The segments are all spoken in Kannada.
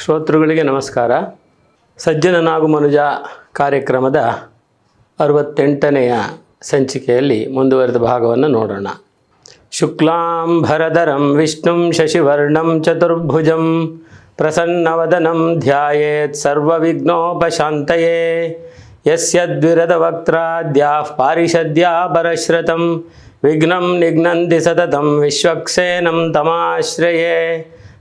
ಶ್ರೋತೃಗಳಿಗೆ ನಮಸ್ಕಾರ. ಸಜ್ಜನನಾಗು ಮನುಜ ಕಾರ್ಯಕ್ರಮದ ಅರವತ್ತೆಂಟನೆಯ ಸಂಚಿಕೆಯಲ್ಲಿ ಮುಂದುವರೆದ ಭಾಗವನ್ನು ನೋಡೋಣ. ಶುಕ್ಲಾಂ ಭರಧರಂ ವಿಷ್ಣುಂ ಶಶಿವರ್ಣಂ ಚತುರ್ಭುಜಂ ಪ್ರಸನ್ನವದನಂ ಧ್ಯಾಯೇತ್ ಸರ್ವವಿಘ್ನೋಪಶಾಂತಯೇ. ಯಸ್ಯದ್ವಿರದವಕ್ತ್ರಾದ್ಯಾಃ ಪಾರಿಷದ್ಯಾ ಪರಶ್ರತಂ ವಿಘ್ನಂ ನಿಘ್ನಂತಿ ಸತತಂ ವಿಶ್ವಕ್ಸೇನಂ ತಮಾಶ್ರಯೇ.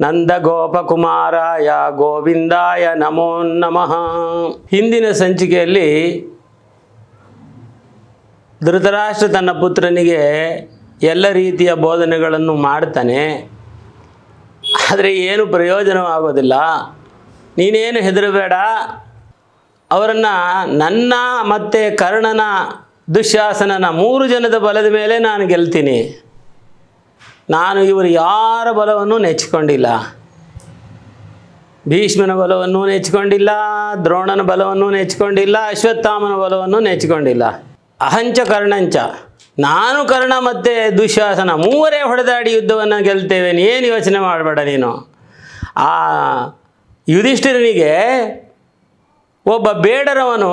ನಂದಗೋಪಕುಮಾರಾಯ ಗೋವಿಂದಾಯ ನಮೋ ನಮಃ. ಹಿಂದಿನ ಸಂಚಿಕೆಯಲ್ಲಿ ಧೃತರಾಷ್ಟ್ರ ತನ್ನ ಪುತ್ರನಿಗೆ ಎಲ್ಲ ರೀತಿಯ ಬೋಧನೆಗಳನ್ನು ಮಾಡ್ತಾನೆ. ಆದರೆ ಏನು ಪ್ರಯೋಜನವಾಗೋದಿಲ್ಲ. ನೀನೇನು ಹೆದರಬೇಡ. ಅವರನ್ನು ನನ್ನ ಮತ್ತು ಕರ್ಣನ ದುಶ್ಯಾಸನನ ಮೂರು ಜನದ ಬಲದ ಮೇಲೆ ನಾನು ಗೆಲ್ತೀನಿ. ನಾನು ಇವರು ಯಾರ ಬಲವನ್ನು ನೆಚ್ಚಿಕೊಂಡಿಲ್ಲ. ಭೀಷ್ಮನ ಬಲವನ್ನು ನೆಚ್ಚಿಕೊಂಡಿಲ್ಲ, ದ್ರೋಣನ ಬಲವನ್ನು ನೆಚ್ಚಿಕೊಂಡಿಲ್ಲ, ಅಶ್ವತ್ಥಾಮನ ಬಲವನ್ನು ನೆಚ್ಚಿಕೊಂಡಿಲ್ಲ. ಅಹಂಚ ಕರ್ಣಂಚ. ನಾನು ಕರ್ಣ ಮತ್ತು ದುಶ್ಯಾಸನ ಮೂವರೇ ಹೊಡೆದಾಡಿ ಯುದ್ಧವನ್ನು ಗೆಲ್ತೇವೆ ಏನು ಯೋಚನೆ ಮಾಡಬೇಡ ನೀನು? ಆ ಯುಧಿಷ್ಠಿರನಿಗೆ ಒಬ್ಬ ಬೇಡರವನು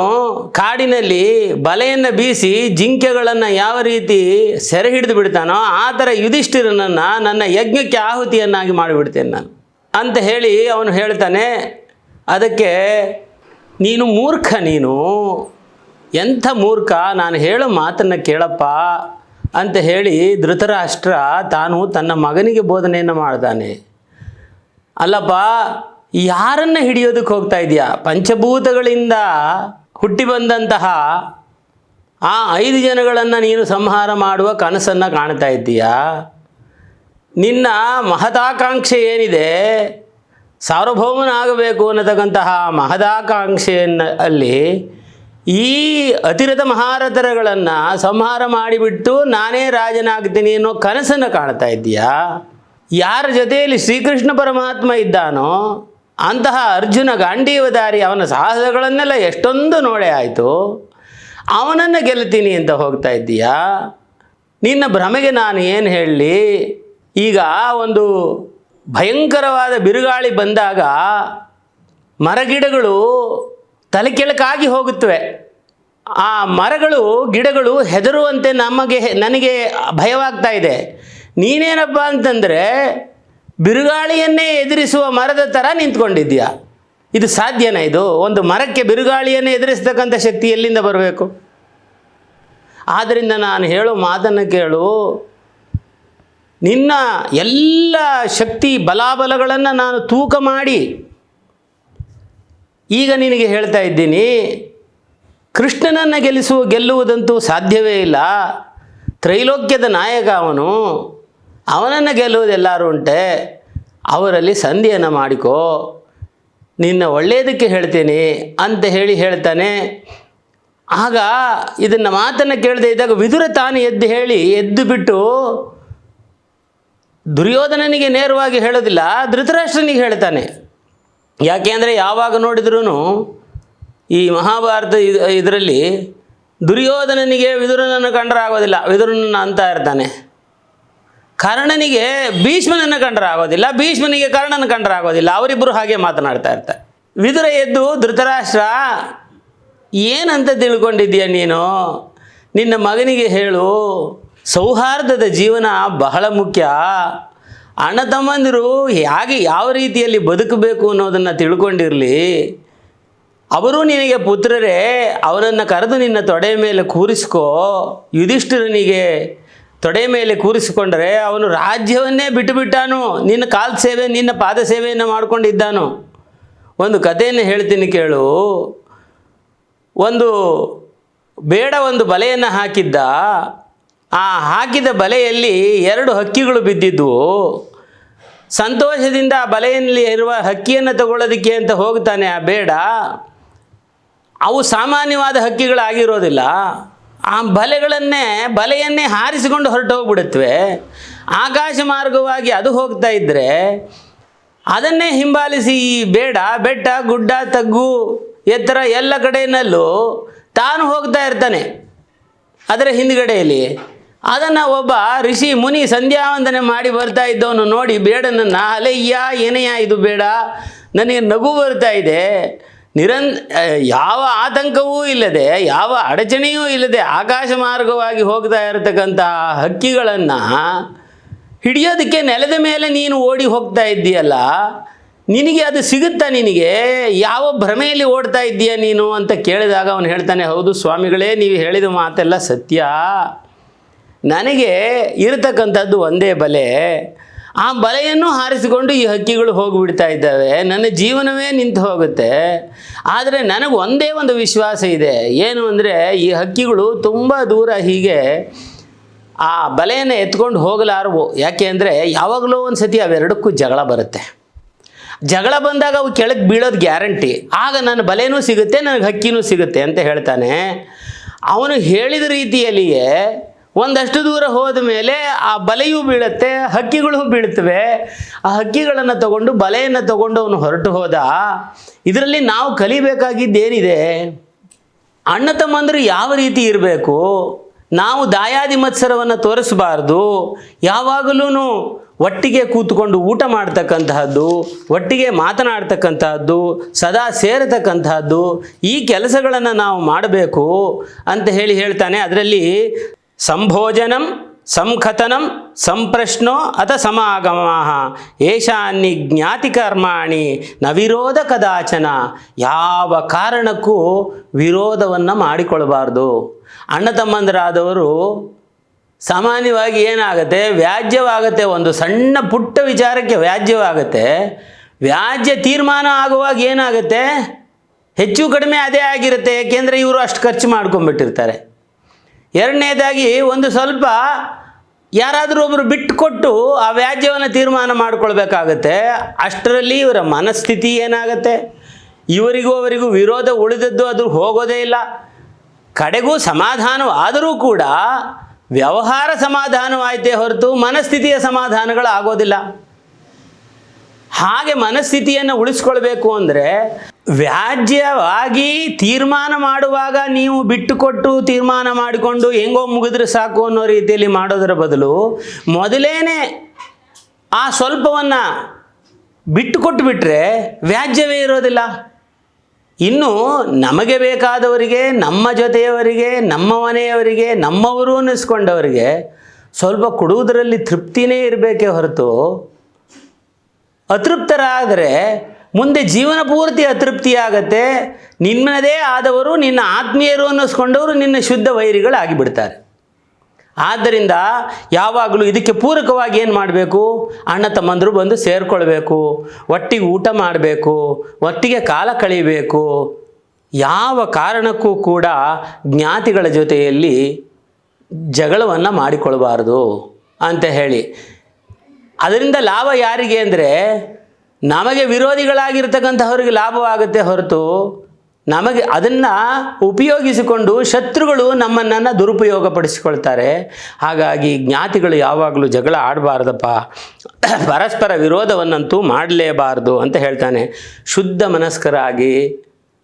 ಕಾಡಿನಲ್ಲಿ ಬಲೆಯನ್ನು ಬೀಸಿ ಜಿಂಕೆಗಳನ್ನು ಯಾವ ರೀತಿ ಸೆರೆ ಹಿಡಿದು ಬಿಡ್ತಾನೋ ಆ ಥರ ಯುಧಿಷ್ಠಿರನನ್ನು ನನ್ನ ಯಜ್ಞಕ್ಕೆ ಆಹುತಿಯನ್ನಾಗಿ ಮಾಡಿಬಿಡ್ತೇನೆ ನಾನು. ಅಂತ ಹೇಳಿ ಅವನು ಹೇಳ್ತಾನೆ, ಅದಕ್ಕೆ ನೀನು ಮೂರ್ಖ ನೀನು, ಎಂಥ ಮೂರ್ಖ, ನಾನು ಹೇಳೋ ಮಾತನ್ನು ಕೇಳಪ್ಪ ಅಂತ ಹೇಳಿ ಧೃತರಾಷ್ಟ್ರ ತಾನು ತನ್ನ ಮಗನಿಗೆ ಬೋಧನೆಯನ್ನು ಮಾಡ್ತಾನೆ ಅಲ್ಲಪ್ಪ ಯಾರನ್ನು ಹಿಡಿಯೋದಕ್ಕೆ ಹೋಗ್ತಾ ಇದೆಯಾ? ಪಂಚಭೂತಗಳಿಂದ ಹುಟ್ಟಿ ಬಂದಂತಹ ಆ ಐದು ಜನಗಳನ್ನು ನೀನು ಸಂಹಾರ ಮಾಡುವ ಕನಸನ್ನು ಕಾಣ್ತಾ ಇದ್ದೀಯಾ? ನಿನ್ನ ಮಹದಾಕಾಂಕ್ಷೆ ಏನಿದೆ? ಸಾರ್ವಭೌಮನಾಗಬೇಕು ಅನ್ನತಕ್ಕಂತಹ ಮಹದಾಕಾಂಕ್ಷೆಯನ್ನು ಅಲ್ಲಿ ಈ ಅತಿರಥ ಮಹಾರಥರಗಳನ್ನು ಸಂಹಾರ ಮಾಡಿಬಿಟ್ಟು ನಾನೇ ರಾಜನಾಗ್ತೀನಿ ಅನ್ನೋ ಕನಸನ್ನು ಕಾಣ್ತಾ ಇದ್ದೀಯಾ? ಯಾರ ಜೊತೆಯಲ್ಲಿ ಶ್ರೀಕೃಷ್ಣ ಪರಮಾತ್ಮ ಇದ್ದಾನೋ ಅಂತಹ ಅರ್ಜುನ ಗಾಂಡೀವದಾರಿ ಅವನ ಸಾಹಸಗಳನ್ನೆಲ್ಲ ಎಷ್ಟೊಂದು ನೋಡೆ ಆಯಿತು. ಅವನನ್ನು ಗೆಲ್ತೀನಿ ಅಂತ ಹೋಗ್ತಾ ಇದ್ದೀಯಾ? ನಿನ್ನ ಭ್ರಮೆಗೆ ನಾನು ಏನು ಹೇಳಲಿ? ಈಗ ಒಂದು ಭಯಂಕರವಾದ ಬಿರುಗಾಳಿ ಬಂದಾಗ ಮರಗಿಡಗಳು ತಲೆ ಕೆಳಕಾಗಿ ಹೋಗುತ್ತವೆ. ಆ ಮರಗಳು, ಗಿಡಗಳು ಹೆದರುವಂತೆ ನಮಗೆ, ನನಗೆ ಭಯವಾಗ್ತಾ ಇದೆ. ನೀನೇನಪ್ಪ ಅಂತಂದರೆ ಬಿರುಗಾಳಿಯನ್ನೇ ಎದುರಿಸುವ ಮರದ ಥರ ನಿಂತ್ಕೊಂಡಿದ್ಯಾ ಇದು ಸಾಧ್ಯನಾ ಇದು? ಒಂದು ಮರಕ್ಕೆ ಬಿರುಗಾಳಿಯನ್ನು ಎದುರಿಸ್ತಕ್ಕಂಥ ಶಕ್ತಿ ಎಲ್ಲಿಂದ ಬರಬೇಕು? ಆದ್ದರಿಂದ ನಾನು ಹೇಳೋ ಮಾತನ್ನು ಕೇಳು. ನಿನ್ನ ಎಲ್ಲ ಶಕ್ತಿ ಬಲಾಬಲಗಳನ್ನು ನಾನು ತೂಕ ಮಾಡಿ. ಈಗ ನಿನಗೆ ಹೇಳ್ತಾ ಇದ್ದೀನಿ, ಕೃಷ್ಣನನ್ನು ಗೆಲ್ಲಿಸುವ ಗೆಲ್ಲುವುದಂತೂ ಸಾಧ್ಯವೇ ಇಲ್ಲ. ತ್ರೈಲೋಕ್ಯದ ನಾಯಕ ಅವನು. ಅವನನ್ನು ಗೆಲ್ಲುವುದೆಲ್ಲರೂ ಉಂಟೆ. ಅವರಲ್ಲಿ ಸಂಧಿಯನ್ನು ಮಾಡಿಕೋ. ನಿನ್ನ ಒಳ್ಳೆಯದಕ್ಕೆ ಹೇಳ್ತೀನಿ ಅಂತ ಹೇಳಿ ಹೇಳ್ತಾನೆ. ಆಗ ಇದನ್ನು ಮಾತನ್ನು ಕೇಳದೆ ಇದ್ದಾಗ ವಿದುರ ತಾನು ಎದ್ದು ಹೇಳಿ, ಎದ್ದು ಬಿಟ್ಟು ದುರ್ಯೋಧನನಿಗೆ ನೇರವಾಗಿ ಹೇಳೋದಿಲ್ಲ, ಧೃತರಾಷ್ಟ್ರನಿಗೆ ಹೇಳ್ತಾನೆ. ಯಾಕೆ ಅಂದರೆ ಯಾವಾಗ ನೋಡಿದ್ರೂ ಈ ಮಹಾಭಾರತ ಇದರಲ್ಲಿ ದುರ್ಯೋಧನನಿಗೆ ವಿದುರನನ್ನು ಕಂಡ್ರೆ ಆಗೋದಿಲ್ಲ ವಿದುರನನ್ನು ಅಂತ ಇರ್ತಾನೆ. ಕರ್ಣನಿಗೆ ಭೀಷ್ಮನನ್ನು ಕಂಡ್ರೆ ಆಗೋದಿಲ್ಲ, ಭೀಷ್ಮನಿಗೆ ಕರ್ಣನ ಕಂಡ್ರೆ ಆಗೋದಿಲ್ಲ ಅವರಿಬ್ಬರು ಹಾಗೆ ಮಾತನಾಡ್ತಾ ಇರ್ತಾರೆ. ವಿದುರ ಎದ್ದು, ಧೃತರಾಷ್ಟ್ರ, ಏನಂತ ತಿಳ್ಕೊಂಡಿದ್ದೀಯ ನೀನು? ನಿನ್ನ ಮಗನಿಗೆ ಹೇಳು, ಸೌಹಾರ್ದದ ಜೀವನ ಬಹಳ ಮುಖ್ಯ. ಅಣ್ಣ ತಮ್ಮಂದಿರು ಹೇಗೆ ಯಾವ ರೀತಿಯಲ್ಲಿ ಬದುಕಬೇಕು ಅನ್ನೋದನ್ನು ತಿಳ್ಕೊಂಡಿರಲಿ. ಅವರು ನಿನಗೆ ಪುತ್ರರೇ ಅವರನ್ನು ಕರೆದು ನಿನ್ನ ತೊಡೆಯ ಮೇಲೆ ಕೂರಿಸ್ಕೋ. ಯುಧಿಷ್ಠಿರನಿಗೆ ತೊಡೆ ಮೇಲೆ ಕೂರಿಸಿಕೊಂಡರೆ ಅವನು ರಾಜ್ಯವನ್ನೇ ಬಿಟ್ಟುಬಿಟ್ಟಾನು. ನಿನ್ನ ಕಾಲ್ ಸೇವೆ, ನಿನ್ನ ಪಾದ ಸೇವೆಯನ್ನು ಮಾಡಿಕೊಂಡಿದ್ದಾನು. ಒಂದು ಕಥೆಯನ್ನು ಹೇಳ್ತೀನಿ ಕೇಳು. ಒಂದು ಬೇಡ ಒಂದು ಬಲೆಯನ್ನು ಹಾಕಿದ್ದ. ಆ ಹಾಕಿದ ಬಲೆಯಲ್ಲಿ ಎರಡು ಹಕ್ಕಿಗಳು ಬಿದ್ದಿದ್ದವು ಸಂತೋಷದಿಂದ ಆ ಬಲೆಯಲ್ಲಿ ಇರುವ ಹಕ್ಕಿಯನ್ನು ತಗೊಳ್ಳೋದಕ್ಕೆ ಅಂತ ಹೋಗ್ತಾನೆ. ಆ ಬೇಡ. ಅವು ಸಾಮಾನ್ಯವಾದ ಹಕ್ಕಿಗಳಾಗಿರೋದಿಲ್ಲ. ಆ ಬಲೆಗಳನ್ನೇ, ಬಲೆಯನ್ನೇ ಹಾರಿಸಿಕೊಂಡು ಹೊರಟು ಹೋಗ್ಬಿಡುತ್ತವೆ ಆಕಾಶ ಮಾರ್ಗವಾಗಿ ಅದು ಹೋಗ್ತಾ ಇದ್ದರೆ ಅದನ್ನೇ ಹಿಂಬಾಲಿಸಿ ಈ ಬೇಡ, ಬೆಟ್ಟ, ಗುಡ್ಡ, ತಗ್ಗು, ಎತ್ತರ ಎಲ್ಲ ಕಡೆಯಲ್ಲೂ ತಾನು ಹೋಗ್ತಾ ಇರ್ತಾನೆ ಅದರ ಹಿಂದ್ಗಡೆಯಲ್ಲಿ. ಅದನ್ನು ಒಬ್ಬ ಋಷಿ ಮುನಿ ಸಂಧ್ಯಾವಂದನೆ ಮಾಡಿ ಬರ್ತಾ ಇದ್ದವನು ನೋಡಿ, ಬೇಡನನ್ನು, ಅಲೆಯ್ಯ ಏನಯ್ಯ ಇದು ಬೇಡ, ನನಗೆ ನಗು ಬರ್ತಾ ಇದೆ ನಿರನ್ ಯಾವ ಆತಂಕವೂ ಇಲ್ಲದೆ, ಯಾವ ಅಡಚಣೆಯೂ ಇಲ್ಲದೆ ಆಕಾಶ ಮಾರ್ಗವಾಗಿ ಹೋಗ್ತಾ ಇರತಕ್ಕಂಥ ಹಕ್ಕಿಗಳನ್ನು ಹಿಡಿಯೋದಕ್ಕೆ ನೆಲದ ಮೇಲೆ ನೀನು ಓಡಿ ಹೋಗ್ತಾ ಇದ್ದೀಯಲ್ಲ, ನಿನಗೆ ಅದು ಸಿಗುತ್ತಾ ನಿನಗೆ? ಯಾವ ಭ್ರಮೆಯಲ್ಲಿ ಓಡ್ತಾ ಇದ್ದೀಯ ನೀನು ಅಂತ ಕೇಳಿದಾಗ ಅವನು ಹೇಳ್ತಾನೆ, ಹೌದು ಸ್ವಾಮಿಗಳೇ, ನೀವು ಹೇಳಿದ ಮಾತೆಲ್ಲ ಸತ್ಯ. ನನಗೆ ಇರತಕ್ಕಂಥದ್ದು ಒಂದೇ ಬಲೆ. ಆ ಬಲೆಯನ್ನು ಹಾರಿಸಿಕೊಂಡು ಈ ಹಕ್ಕಿಗಳು ಹೋಗಿಬಿಡ್ತಾ ಇದ್ದಾವೆ. ನನ್ನ ಜೀವನವೇ ನಿಂತು ಹೋಗುತ್ತೆ. ಆದರೆ ನನಗೆ ಒಂದೇ ಒಂದು ವಿಶ್ವಾಸ ಇದೆ. ಏನು ಅಂದರೆ ಈ ಹಕ್ಕಿಗಳು ತುಂಬ ದೂರ ಹೀಗೆ ಆ ಬಲೆಯನ್ನು ಎತ್ಕೊಂಡು ಹೋಗಲಾರವು. ಯಾಕೆ ಅಂದರೆ ಯಾವಾಗಲೂ ಒಂದು ಸತಿ ಅವೆರಡಕ್ಕೂ ಜಗಳ ಬರುತ್ತೆ. ಜಗಳ ಬಂದಾಗ ಅವು ಕೆಳಗೆ ಬೀಳೋದು ಗ್ಯಾರಂಟಿ. ಆಗ ನನ್ನ ಬಲೆನೂ ಸಿಗುತ್ತೆ, ನನಗೆ ಹಕ್ಕಿನೂ ಸಿಗುತ್ತೆ ಅಂತ ಹೇಳ್ತಾನೆ. ಅವನು ಹೇಳಿದ ರೀತಿಯಲ್ಲಿಯೇ ಒಂದಷ್ಟು ದೂರ ಹೋದ ಮೇಲೆ ಆ ಬಲೆಯೂ ಬೀಳುತ್ತೆ ಹಕ್ಕಿಗಳು ಬೀಳುತ್ತವೆ. ಆ ಹಕ್ಕಿಗಳನ್ನು ತಗೊಂಡು, ಬಲೆಯನ್ನು ತಗೊಂಡು ಅವನು ಹೊರಟು ಹೋದ. ಇದರಲ್ಲಿ ನಾವು ಕಲಿಬೇಕಾಗಿದ್ದೇನಿದೆ? ಅಣ್ಣ ತಮ್ಮಂದರು ಯಾವ ರೀತಿ ಇರಬೇಕು? ನಾವು ದಾಯಾದಿ ಮತ್ಸರವನ್ನು ತೋರಿಸಬಾರ್ದು. ಯಾವಾಗಲೂ ಒಟ್ಟಿಗೆ ಕೂತ್ಕೊಂಡು ಊಟ ಮಾಡ್ತಕ್ಕಂತಹದ್ದು, ಒಟ್ಟಿಗೆ ಮಾತನಾಡ್ತಕ್ಕಂತಹದ್ದು, ಸದಾ ಸೇರತಕ್ಕಂತಹದ್ದು, ಈ ಕೆಲಸಗಳನ್ನು ನಾವು ಮಾಡಬೇಕು ಅಂತ ಹೇಳಿ ಹೇಳ್ತಾನೆ. ಅದರಲ್ಲಿ ಸಂಭೋಜನಂ, ಸಂಖತನಂ, ಸಂಪ್ರಶ್ನೋ ಅಥ ಸಮಾಗಮ ಏಷಾನ್ನಿ ಜ್ಞಾತಿ ಕರ್ಮಾಣಿ ನ ವಿರೋಧ ಕದಾಚನ. ಯಾವ ಕಾರಣಕ್ಕೂ ವಿರೋಧವನ್ನು ಮಾಡಿಕೊಳ್ಳಬಾರ್ದು. ಅಣ್ಣ ತಮ್ಮಂದರಾದವರು ಸಾಮಾನ್ಯವಾಗಿ ಏನಾಗುತ್ತೆ, ವ್ಯಾಜ್ಯವಾಗುತ್ತೆ, ಒಂದು ಸಣ್ಣ ಪುಟ್ಟ ವಿಚಾರಕ್ಕೆ ವ್ಯಾಜ್ಯವಾಗುತ್ತೆ. ವ್ಯಾಜ್ಯ ತೀರ್ಮಾನ ಆಗುವಾಗ ಏನಾಗುತ್ತೆ, ಹೆಚ್ಚು ಕಡಿಮೆ ಅದೇ ಆಗಿರುತ್ತೆ, ಏಕೆಂದರೆ ಇವರು ಅಷ್ಟು ಖರ್ಚು ಮಾಡ್ಕೊಂಡ್ಬಿಟ್ಟಿರ್ತಾರೆ. ಎರಡನೇದಾಗಿ ಒಂದು ಸ್ವಲ್ಪ ಯಾರಾದರೂ ಒಬ್ಬರು ಬಿಟ್ಟುಕೊಟ್ಟು ಆ ವ್ಯಾಜ್ಯವನ್ನು ತೀರ್ಮಾನ ಮಾಡಿಕೊಳ್ಬೇಕಾಗತ್ತೆ. ಅಷ್ಟರಲ್ಲಿ ಇವರ ಮನಸ್ಥಿತಿ ಏನಾಗುತ್ತೆ? ಇವರಿಗೂ ಅವರಿಗೂ ವಿರೋಧ ಉಳಿದದ್ದು ಅದು ಹೋಗೋದೇ ಇಲ್ಲ. ಕಡೆಗೂ ಸಮಾಧಾನವಾದರೂ ಕೂಡ ವ್ಯವಹಾರ ಸಮಾಧಾನವಾಯಿತೇ ಹೊರತು ಮನಸ್ಥಿತಿಯ ಸಮಾಧಾನಗಳು ಆಗೋದಿಲ್ಲ ಹಾಗೆ ಮನಸ್ಥಿತಿಯನ್ನು ಉಳಿಸ್ಕೊಳ್ಬೇಕು ಅಂದರೆ ವ್ಯಾಜ್ಯವಾಗಿ ತೀರ್ಮಾನ ಮಾಡುವಾಗ ನೀವು ಬಿಟ್ಟುಕೊಟ್ಟು ತೀರ್ಮಾನ ಮಾಡಿಕೊಂಡು ಹೆಂಗೋ ಮುಗಿದ್ರೆ ಸಾಕು ಅನ್ನೋ ರೀತಿಯಲ್ಲಿ ಮಾಡೋದರ ಬದಲು ಮೊದಲೇನೆ ಆ ಸ್ವಲ್ಪವನ್ನು ಬಿಟ್ಟುಕೊಟ್ಟು ಬಿಟ್ಟರೆ ವ್ಯಾಜ್ಯವೇ ಇರೋದಿಲ್ಲ. ಇನ್ನು ನಮಗೆ ಬೇಕಾದವರಿಗೆ, ನಮ್ಮ ಜೊತೆಯವರಿಗೆ, ನಮ್ಮ ಮನೆಯವರಿಗೆ, ನಮ್ಮವರು ಅನ್ನಿಸ್ಕೊಂಡವರಿಗೆ ಸ್ವಲ್ಪ ಕೊಡುವುದರಲ್ಲಿ ತೃಪ್ತಿನೇ ಇರಬೇಕೇ ಹೊರತು, ಅತೃಪ್ತರಾದರೆ ಮುಂದೆ ಜೀವನ ಪೂರ್ತಿ ಅತೃಪ್ತಿಯಾಗತ್ತೆ ನಿನ್ನದೇ ಆದವರು, ನಿನ್ನ ಆತ್ಮೀಯರು ಅನ್ನಿಸ್ಕೊಂಡವರು ನಿನ್ನ ಶುದ್ಧ ವೈರಿಗಳಾಗಿ ಆಗಿಬಿಡ್ತಾರೆ ಆದ್ದರಿಂದ ಯಾವಾಗಲೂ ಇದಕ್ಕೆ ಪೂರಕವಾಗಿ ಏನು ಮಾಡಬೇಕು? ಅಣ್ಣ ತಮ್ಮಂದರು ಬಂದು ಸೇರಿಕೊಳ್ಬೇಕು, ಒಟ್ಟಿಗೆ ಊಟ ಮಾಡಬೇಕು, ಒಟ್ಟಿಗೆ ಕಾಲ ಕಳೀಬೇಕು ಯಾವ ಕಾರಣಕ್ಕೂ ಕೂಡ ಜ್ಞಾತಿಗಳ ಜೊತೆಯಲ್ಲಿ ಜಗಳವನ್ನು ಮಾಡಿಕೊಳ್ಬಾರ್ದು ಅಂತ ಹೇಳಿ. ಅದರಿಂದ ಲಾಭ ಯಾರಿಗೆ ಅಂದರೆ ನಮಗೆ ವಿರೋಧಿಗಳಾಗಿರ್ತಕ್ಕಂಥವ್ರಿಗೆ ಲಾಭವಾಗುತ್ತೆ ಹೊರತು ನಮಗೆ ಅದನ್ನು ಉಪಯೋಗಿಸಿಕೊಂಡು ಶತ್ರುಗಳು ನಮ್ಮನ್ನು ದುರುಪಯೋಗಪಡಿಸಿಕೊಳ್ತಾರೆ. ಹಾಗಾಗಿ ಜ್ಞಾತಿಗಳು ಯಾವಾಗಲೂ ಜಗಳ ಆಡಬಾರ್ದಪ್ಪ. ಪರಸ್ಪರ ವಿರೋಧವನ್ನಂತೂ ಮಾಡಲೇಬಾರ್ದು ಅಂತ ಹೇಳ್ತಾನೆ. ಶುದ್ಧ ಮನಸ್ಕರಾಗಿ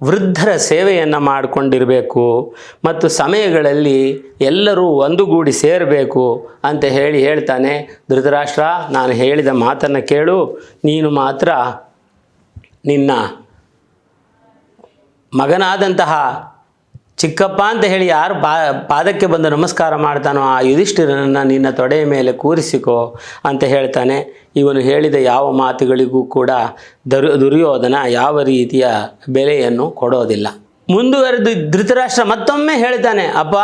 ವೃದ್ಧರ ಸೇವೆಯನ್ನು ಮಾಡಿಕೊಂಡಿರಬೇಕು ಮತ್ತು ಸಮಯಗಳಲ್ಲಿ ಎಲ್ಲರೂ ಒಂದುಗೂಡಿ ಸೇರಬೇಕು ಅಂತ ಹೇಳಿ ಹೇಳ್ತಾನೆ ಧೃತರಾಷ್ಟ್ರ. ನಾನು ಹೇಳಿದ ಮಾತನ್ನು ಕೇಳು, ನೀನು ಮಾತ್ರ ನಿನ್ನ ಮಗನಾದಂತಹ ಚಿಕ್ಕಪ್ಪ ಅಂತ ಹೇಳಿ ಯಾರು ಪಾ ಪಾದಕ್ಕೆ ಬಂದು ನಮಸ್ಕಾರ ಮಾಡ್ತಾನೋ ಆ ಯುಧಿಷ್ಠಿರನನ್ನು ನಿನ್ನ ತೊಡೆಯ ಮೇಲೆ ಕೂರಿಸಿಕೋ ಅಂತ ಹೇಳ್ತಾನೆ. ಇವನು ಹೇಳಿದ ಯಾವ ಮಾತುಗಳಿಗೂ ಕೂಡ ದುರ್, ದುರ್ಯೋಧನ ಯಾವ ರೀತಿಯ ಬೆಲೆಯನ್ನು ಕೊಡೋದಿಲ್ಲ. ಮುಂದುವರೆದು ಧೃತರಾಷ್ಟ್ರ ಮತ್ತೊಮ್ಮೆ ಹೇಳ್ತಾನೆ ಅಪ್ಪ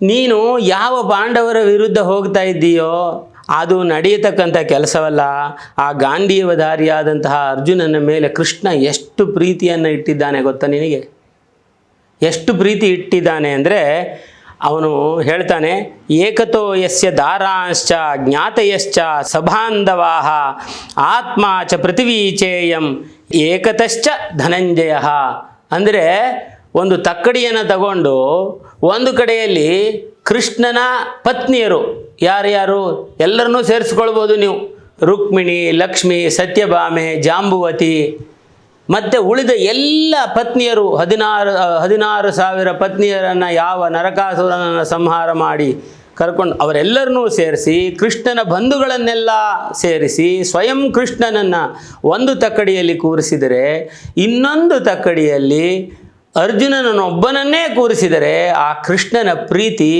ನೀನು ಯಾವ ಪಾಂಡವರ ವಿರುದ್ಧ ಹೋಗ್ತಾ ಇದ್ದೀಯೋ, ಅದು ನಡೆಯತಕ್ಕಂಥ ಕೆಲಸವಲ್ಲ. ಆ ಗಾಂಧೀಯವಧಾರಿಯಾದಂತಹ ಅರ್ಜುನನ ಮೇಲೆ ಕೃಷ್ಣ ಎಷ್ಟು ಪ್ರೀತಿಯನ್ನು ಇಟ್ಟಿದ್ದಾನೆ ಗೊತ್ತಾ ನಿನಗೆ? ಎಷ್ಟು ಪ್ರೀತಿ ಇಟ್ಟಿದ್ದಾನೆ ಅಂದರೆ ಅವನು ಹೇಳ್ತಾನೆ, ಏಕತೋ ಯಸ್ಯ ದಾರಾಂಶ್ಚ ಜ್ಞಾತಯಶ್ಚ ಸಭಾಂಧವಾಹ ಆತ್ಮ ಚ ಪೃಥಿವೀಚೇಯಂ ಏಕತಶ್ಚ ಧನಂಜಯ. ಅಂದರೆ ಒಂದು ತಕ್ಕಡಿಯನ್ನು ತಗೊಂಡು ಒಂದು ಕಡೆಯಲ್ಲಿ ಕೃಷ್ಣನ ಪತ್ನಿಯರು ಯಾರ್ಯಾರು ಎಲ್ಲರನ್ನೂ ಸೇರಿಸ್ಕೊಳ್ಬೋದು ನೀವು. ರುಕ್ಮಿಣಿ, ಲಕ್ಷ್ಮಿ, ಸತ್ಯಭಾಮೆ, ಜಾಂಬುವತಿ. ಮತ್ತು ಉಳಿದ ಎಲ್ಲ ಪತ್ನಿಯರು ಹದಿನಾರು ಹದಿನಾರು ಸಾವಿರ ಪತ್ನಿಯರನ್ನು ಯಾವ ನರಕಾಸುರನನ್ನು ಸಂಹಾರ ಮಾಡಿ ಕರ್ಕೊಂಡು ಅವರೆಲ್ಲರನ್ನೂ ಸೇರಿಸಿ ಕೃಷ್ಣನ ಬಂಧುಗಳನ್ನೆಲ್ಲ ಸೇರಿಸಿ ಸ್ವಯಂ ಕೃಷ್ಣನನ್ನು ಒಂದು ತಕ್ಕಡಿಯಲ್ಲಿ ಕೂರಿಸಿದರೆ ಇನ್ನೊಂದು ತಕ್ಕಡಿಯಲ್ಲಿ ಅರ್ಜುನನನ್ನೊಬ್ಬನನ್ನೇ ಕೂರಿಸಿದರೆ ಆ ಕೃಷ್ಣನ ಪ್ರೀತಿ